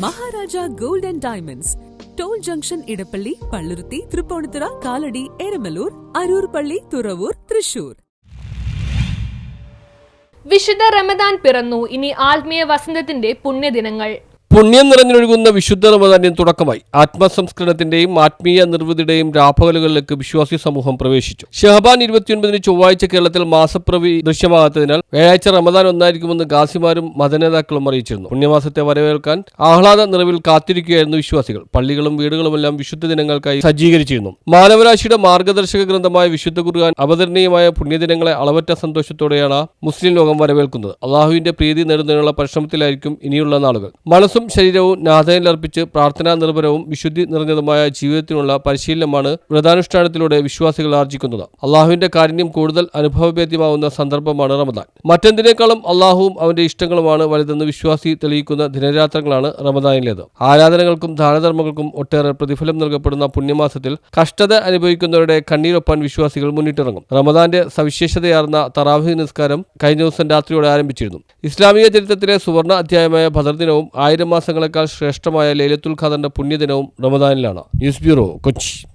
Maharaja gold and diamonds. Toll junction Edappally Palluruthy Tripunithura Kalady Eramalloor Aroor പള്ളി തുറവൂർ തൃശൂർ. വിശുദ്ധ റമദാൻ പിറന്നു. ഇനി ആത്മീയ വസന്തത്തിന്റെ പുണ്യദിനങ്ങൾ. പുണ്യം നിറഞ്ഞൊഴുകുന്ന വിശുദ്ധ റമദാനിന് തുടക്കമായി ആത്മസംസ്കരണത്തിന്റെയും ആത്മീയ നിർവൃതിയുടെയും രാപ്പകലുകളിലേക്ക് വിശ്വാസി സമൂഹം പ്രവേശിച്ചു. ഷഹബാൻ ഇരുപത്തിയൊൻപതിന് ചൊവ്വാഴ്ച കേരളത്തിൽ മാസപ്രവി ദൃശ്യമാകാത്തതിനാൽ വ്യാഴാഴ്ച റമദാൻ ഒന്നായിരിക്കുമെന്ന് ഗാസിമാരും മതനേതാക്കളും അറിയിച്ചിരുന്നു. പുണ്യമാസത്തെ വരവേൽക്കാൻ ആഹ്ലാദ നിറവിൽ കാത്തിരിക്കുകയായിരുന്നു വിശ്വാസികൾ. പള്ളികളും വീടുകളുമെല്ലാം വിശുദ്ധ ദിനങ്ങൾക്കായി സജ്ജീകരിച്ചിരുന്നു. മാനവരാശിയുടെ മാർഗദർശക ഗ്രന്ഥമായ വിശുദ്ധ ഖുർആൻ അവതരണീയമായ പുണ്യദിനങ്ങളെ അളവറ്റ സന്തോഷത്തോടെയാണ് മുസ്ലിം ലോകം വരവേൽക്കുന്നത്. അള്ളാഹുവിന്റെ പ്രീതി നേടുന്നതിനുള്ള പരിശ്രമത്തിലായിരിക്കും ഇനിയുള്ള നാളുകൾ. മനസ്സും ശരീരവും നാഥനിലർപ്പിച്ച് പ്രാർത്ഥനാ നിർഭരവും വിശുദ്ധി നിറഞ്ഞതുമായ ജീവിതത്തിനുള്ള പരിശീലനമാണ് വ്രതാനുഷ്ഠാനത്തിലൂടെ വിശ്വാസികൾ ആർജിക്കുന്നത്. അള്ളാഹുവിന്റെ കാരുണ്യം കൂടുതൽ അനുഭവഭേദ്യമാവുന്ന സന്ദർഭമാണ് റമദാൻ. മറ്റെന്തിനേക്കാളും അള്ളാഹുവും അവന്റെ ഇഷ്ടങ്ങളുമാണ് വലുതെന്ന് വിശ്വാസി തെളിയിക്കുന്ന ദിനരാത്രങ്ങളാണ് റമദാനിലേത്. ആരാധനകൾക്കും ദാനധർമ്മങ്ങൾക്കും ഒട്ടേറെ പ്രതിഫലം നൽകപ്പെടുന്ന പുണ്യമാസത്തിൽ കഷ്ടത അനുഭവിക്കുന്നവരുടെ കണ്ണീരൊപ്പാൻ വിശ്വാസികൾ മുന്നിട്ടിറങ്ങും. റമദാന്റെ സവിശേഷതയാർന്ന തറാവി നിസ്കാരം കഴിഞ്ഞ ദിവസം രാത്രിയോടെ ആരംഭിച്ചിരുന്നു. ഇസ്ലാമിക ചരിത്രത്തിലെ സുവർണ അധ്യായമായ ഭദ്രദിനവും ആയിരം മാസങ്ങളെക്കാൾ ശ്രേഷ്ഠമായ ലൈലത്തുൽ ഖദറിന്റെ പുണ്യദിനവും റമദാനിലാണ്. News bureau Kochi.